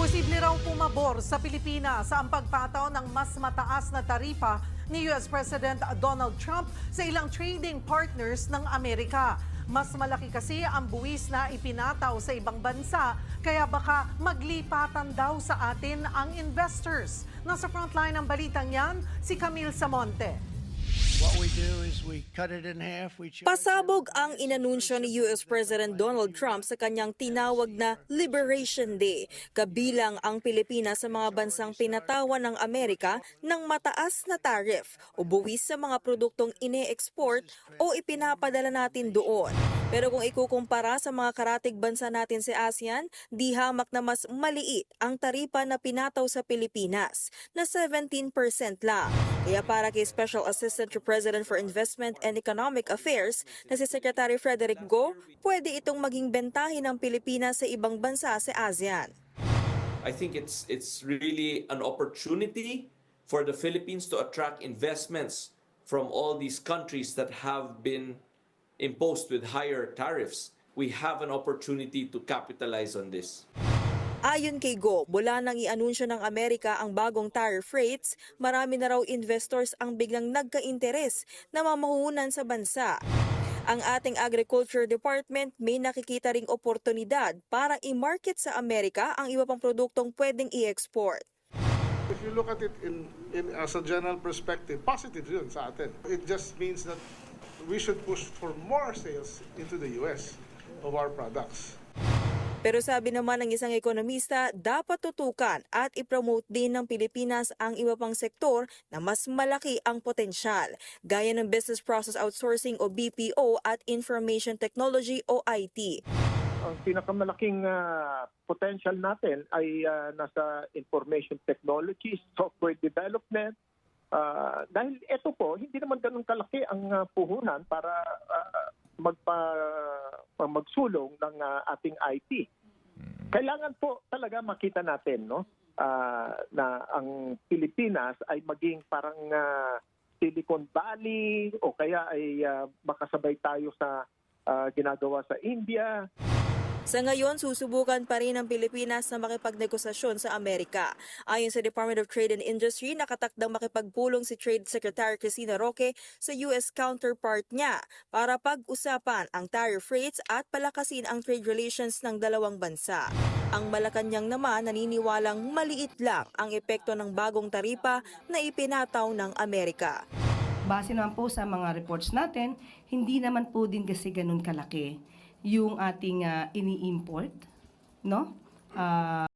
Posible raw pumabor sa Pilipinas ang pagpataw ng mas mataas na taripa ni US President Donald Trump sa ilang trading partners ng Amerika. Mas malaki kasi ang buwis na ipinataw sa ibang bansa, kaya baka maglipatan daw sa atin ang investors. Nasa frontline ng balitang yan, si Camille Samonte. Pasabog ang inanunsyo ni US President Donald Trump sa kanyang tinawag na Liberation Day, kabilang ang Pilipinas sa mga bansang pinatawan ng Amerika ng mataas na tariff o buwis sa mga produktong ine-export o ipinapadala natin doon. Pero kung ikukumpara sa mga karatig bansa natin sa ASEAN, di hamak na mas maliit ang taripa na pinataw sa Pilipinas na 17% lang. Kaya para kay Special Assistant to President for Investment and Economic Affairs na si Secretary Frederick Go, pwede itong maging bentahin ng Pilipinas sa ibang bansa sa ASEAN. I think it's it's really an opportunity for the Philippines to attract investments from all these countries that have been imposed with higher tariffs. We have an opportunity to capitalize on this. Ayon kay Go, mula nang i-anunsyo ng Amerika ang bagong tariff rates, marami na raw investors ang biglang nagka-interes na mamahunan sa bansa. Ang ating Agriculture Department may nakikita ring oportunidad para i-market sa Amerika ang iba pang produktong pwedeng i-export. If you look at it in, in as a general perspective, positive yun sa atin. It just means that we should push for more sales into the US of our products. Pero sabi naman ng isang ekonomista, dapat tutukan at ipromote din ng Pilipinas ang iba pang sektor na mas malaki ang potensyal, gaya ng Business Process Outsourcing o BPO at Information Technology o IT. ang pinakamalaking ah, potential natin ay ah, nasa information technology, software development. Ah, dahil ito po, hindi naman ganun kalaki ang ah, puhunan para ah, magpa pa- magsulong ng ah, ating IT. Kailangan po talaga makita natin no ah, na ang Pilipinas ay maging parang ah, Silicon Valley o kaya ay ah, makasabay tayo sa ah, ginagawa sa India. Sa ngayon, susubukan pa rin ng Pilipinas na makipagnegosasyon sa Amerika. Ayon sa Department of Trade and Industry, nakatakdang makipagpulong si Trade Secretary Cristina Roque sa U.S. counterpart niya para pag-usapan ang tariff rates at palakasin ang trade relations ng dalawang bansa. Ang Malacanang naman naniniwalang maliit lang ang epekto ng bagong taripa na ipinataw ng Amerika. Base naman po sa mga reports natin, hindi naman po din kasi ganun kalaki yung ating ah, ini-import, no? Ah,